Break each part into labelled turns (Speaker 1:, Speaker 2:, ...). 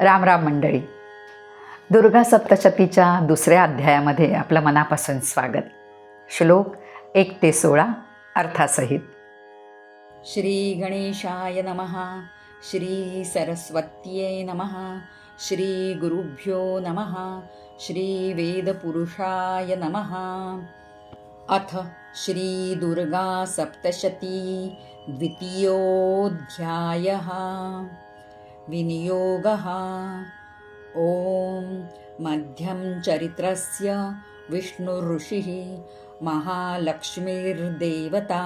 Speaker 1: राम राम मंडळी. दुर्गा सप्तशतीच्या दुसऱ्या अध्यायामध्ये आपलं मनापासून स्वागत. श्लोक एक ते सोळा अर्थासहित.
Speaker 2: श्री गणेशाय नमः श्री सरस्वत्यै नमः श्री गुरुभ्यो नमः श्री वेदपुरुषाय नमः. अथ श्री दुर्गा सप्तशती द्वितीयोऽध्यायः. विनियोगः। ॐ मध्यं चरित्रस्य विष्णुऋषिः महालक्ष्मीर्देवता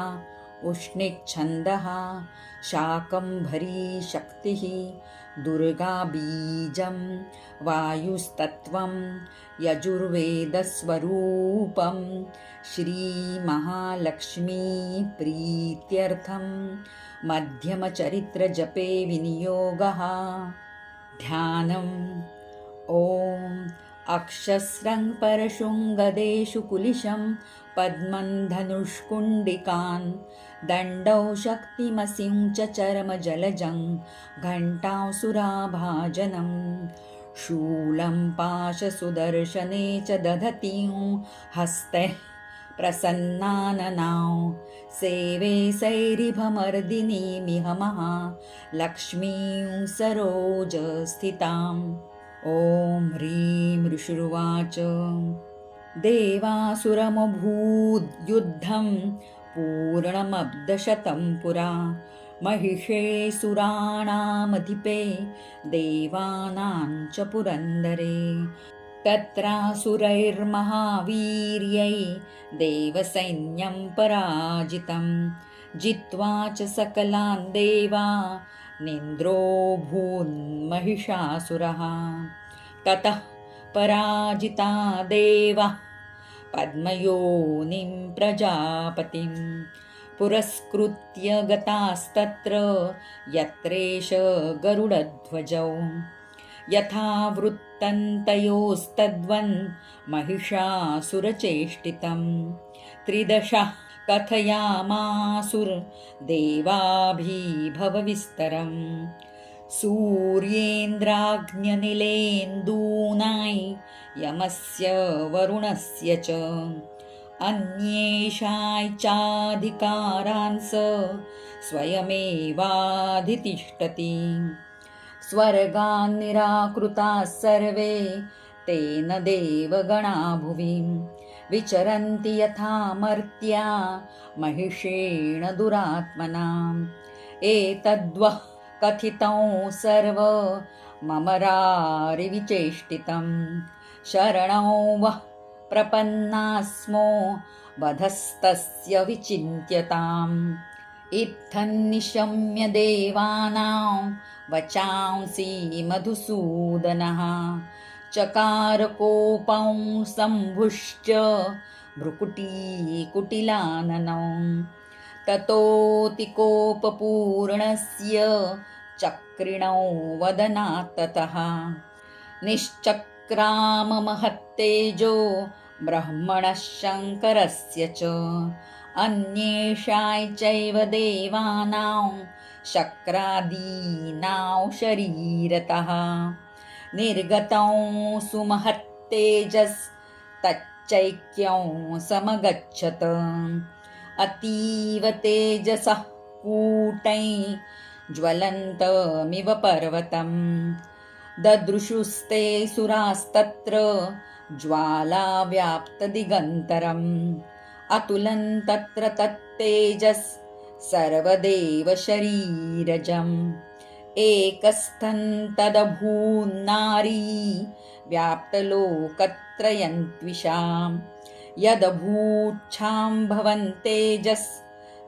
Speaker 2: उष्णिच्छन्दः शाकम्भरी शक्तिः दुर्गाबीजं वायुस्तत्त्वं यजुर्वेदस्वरूपं श्रीमहालक्ष्मीप्रीत्यर्थं मध्यमचरित्रजपे विनियोगः। ध्यानम्। ॐ अक्षस्रं परशुङ्गदेषु कुलिशं पद्मं धनुष्कुण्डिकान् दण्डौ शक्तिमसिं च चरमजलजं घण्टासुराभाजनं। शूलं पाशसुदर्शने च दधतीं हस्ते प्रसन्नाननां। सेवे सैरिभमर्दिनीमिह महालक्ष्मीं सरोजस्थिताम्। ॐ ह्रीं ऋषुर्वाच। देवासुरमभूद्युद्धं पूर्णमब्दशतं पुरा। महिषे सुराणामधिपे देवानां च पुरन्दरे। तत्रासुरैर्महावीर्यै देवसैन्यं पराजितं जित्वा च सकलान् देवा निन्द्रो भून्महिषासुरः ततः पराजिता देवा। पद्मयोनिं प्रजापतिं पुरस्कृत्य गतास्तत्र यत्रेष गरुडध्वजौ। यथा वृत्तन्तयोस्तद्वन् महिषासुरचेष्टितं। त्रिदशः कथयामासुर्देवाभिभवविस्तरम् सूर्येन्द्राग्न्यनिलेन्दूनाय यमस्य वरुणस्य च। अन्येषाय चाधिकारांस स स्वयमेवाधितिष्ठति। स्वर्गान् निराकृताः सर्वे तेन देवगणा भुवि विचरन्ति यथा मर्त्या महिषेण दुरात्मनाम्। एतद्वः कथितं सर्व ममरारिविचेष्टितं शरणौ वः प्रपन्नास्मो वधस्तस्य विचिन्त्यताम्। इत्थन्निशम्य देवानां वचांसि मधुसूदनः। चकारकोपं सम्भुश्च भ्रुकुटीकुटिलाननौ। ततोऽतिकोपपूर्णस्य चक्रिणौ वदनात्ततः निश्चक्राममहत्तेजो ब्रह्मणः शङ्करस्य च। अन्येषाय चैव देवानां शक्रादीनां शरीरतः। निर्गतौ सुमहत्तेजस्तच्चैक्यं समगच्छत। अतीव तेजसः कूटै ज्वलन्तमिव पर्वतं ददृशुस्ते सुरास्तत्र ज्वालाव्याप्तदिगन्तरम् अतुलं तत्र तत्तेजस् सर्वदेवशरीरजम् एकस्थन्तदभून्नारी व्याप्तलोकत्रयन्त्विषां यदभूच्छां भवन्तेजस्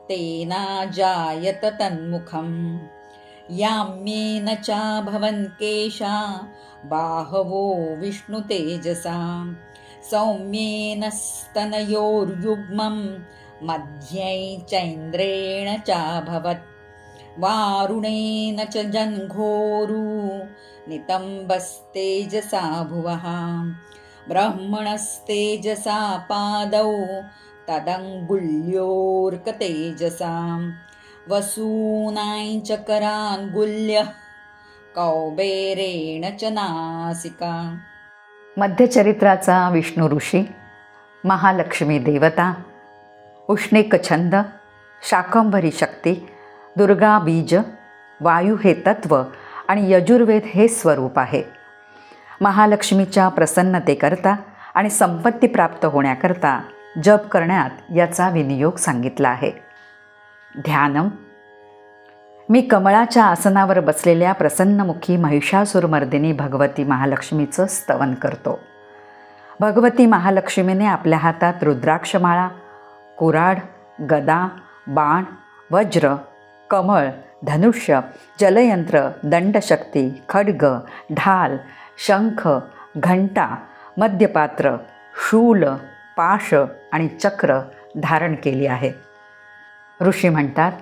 Speaker 2: तेनाजायत तन्मुखम्। याम्येन चाभवन् केशा बाहवो विष्णुतेजसा सौम्येन स्तनयोर्युग्मं मध्यै चैन्द्रेण चाभवत् वारुणेन च जन्घोरु नितम्बस्तेजसा भुवः। ब्रह्मणस्तेजसा पादौ तदङ्गुल्योर्कतेजसां वसूनां कराङ्गुल्यः कौबेरेण च नासिका।
Speaker 1: मध्यचरित्राचा विष्णू ऋषी महालक्ष्मी देवता उष्णिक छंद शाकंभरी शक्ती दुर्गा बीज वायू हे तत्व आणि यजुर्वेद हे स्वरूप आहे. महालक्ष्मीच्या प्रसन्नतेकरता आणि संपत्ती प्राप्त होण्याकरता जप करण्यात याचा विनियोग सांगितला आहे. ध्यानम. मी कमळाच्या आसनावर बसलेल्या प्रसन्नमुखी महिषासुरमर्दिनी भगवती महालक्ष्मीचं स्तवन करतो. भगवती महालक्ष्मीने आपल्या हातात रुद्राक्षमाळा कुराड गदा बाण वज्र कमळ धनुष्य जलयंत्र दंडशक्ती खड्ग ढाल शंख घंटा मद्यपात्र शूल पाश आणि चक्र धारण केली आहे. ऋषी म्हणतात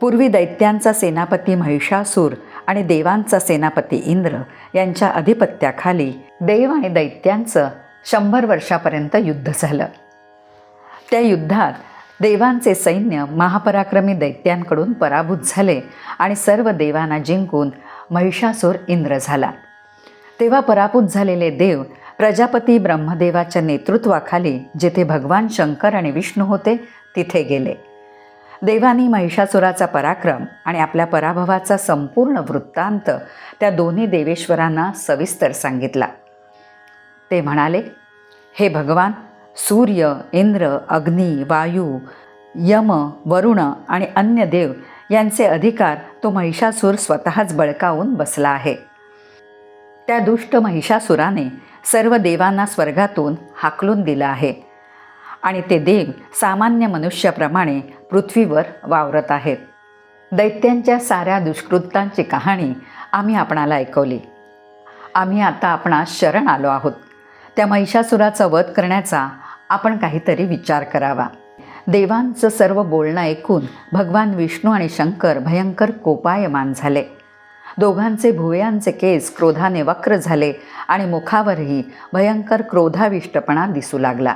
Speaker 1: पूर्वी दैत्यांचा सेनापती महिषासूर आणि देवांचा सेनापती इंद्र यांच्या अधिपत्याखाली देव आणि दैत्यांचं शंभर वर्षापर्यंत युद्ध झालं. त्या युद्धात देवांचे सैन्य महापराक्रमी दैत्यांकडून पराभूत झाले आणि सर्व देवांना जिंकून महिषासूर इंद्र झाला. तेव्हा पराभूत झालेले देव प्रजापती ब्रह्मदेवाच्या नेतृत्वाखाली जेथे भगवान शंकर आणि विष्णू होते तिथे गेले. देवानी महिषासुराचा पराक्रम आणि आपल्या पराभवाचा संपूर्ण वृत्तांत त्या दोन्ही देवेश्वरांना सविस्तर सांगितला. ते म्हणाले हे भगवान सूर्य इंद्र अग्नी वायू यम वरुण आणि अन्य देव यांचे अधिकार तो महिषासूर स्वतःच बळकावून बसला आहे. त्या दुष्ट महिषासुराने सर्व देवांना स्वर्गातून हाकलून दिलं आहे. आणि ते देव सामान्य मनुष्याप्रमाणे पृथ्वीवर वावरत आहेत. दैत्यांच्या साऱ्या दुष्कृत्तांची कहाणी आम्ही आपणाला ऐकवली. आम्ही आता आपणास शरण आलो आहोत. त्या महिषासुराचा वध करण्याचा आपण काहीतरी विचार करावा. देवांचं सर्व बोलणं ऐकून भगवान विष्णू आणि शंकर भयंकर कोपायमान झाले. दोघांचे भुवयांचे केस क्रोधाने वक्र झाले आणि मुखावरही भयंकर क्रोधाविष्टपणा दिसू लागला.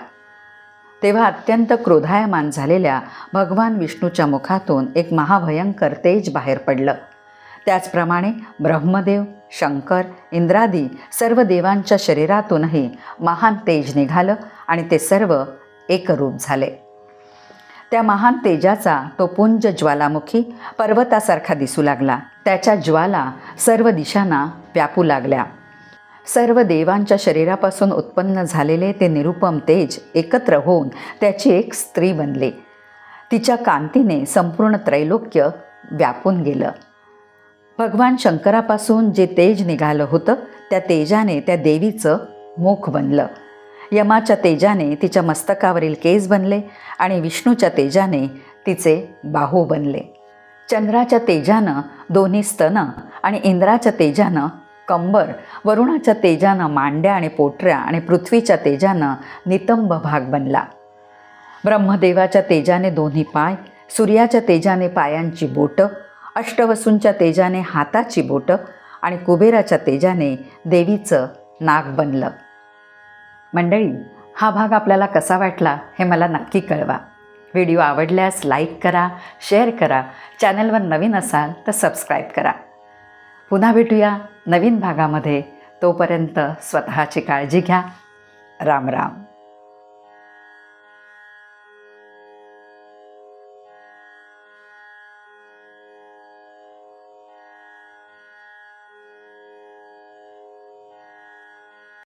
Speaker 1: तेव्हा अत्यंत क्रोधायमान झालेल्या भगवान विष्णूच्या मुखातून एक महाभयंकर तेज बाहेर पडलं. त्याचप्रमाणे ब्रह्मदेव शंकर इंद्रादी सर्व देवांच्या शरीरातूनही महान तेज निघालं आणि ते सर्व एकरूप झाले. त्या महान तेजाचा तो पुंज ज्वालामुखी पर्वतासारखा दिसू लागला. त्याच्या ज्वाला सर्व दिशांना व्यापू लागल्या. सर्व देवांच्या शरीरापासून उत्पन्न झालेले ते निरुपम तेज एकत्र होऊन त्याची एक स्त्री बनली. तिच्या कांतीने संपूर्ण त्रैलोक्य व्यापून गेलं. भगवान शंकरापासून जे तेज निघालं होतं त्या तेजाने त्या देवीचं मुख बनलं. यमाच्या तेजाने तिच्या मस्तकावरील केस बनले आणि विष्णूच्या तेजाने तिचे बाहू बनले. चंद्राच्या तेजानं दोन्ही स्तन आणि इंद्राच्या तेजानं कंबर वरुणाच्या तेजानं मांड्या आणि पोटऱ्या आणि पृथ्वीच्या तेजानं नितंब भाग बनला. ब्रह्मदेवाच्या तेजाने दोन्ही पाय सूर्याच्या तेजाने पायांची बोटं अष्टवसूंच्या तेजाने हाताची बोटं आणि कुबेराच्या तेजाने देवीचं नाक बनलं. मंडळी हा भाग आपल्याला कसा वाटला हे मला नक्की कळवा. व्हिडिओ आवडल्यास लाईक करा शेअर करा चॅनलवर नवीन असाल तर सबस्क्राईब करा. पुन्हा भेटूया नवीन भागामध्ये. तोपर्यंत स्वतःची काळजी घ्या. राम राम.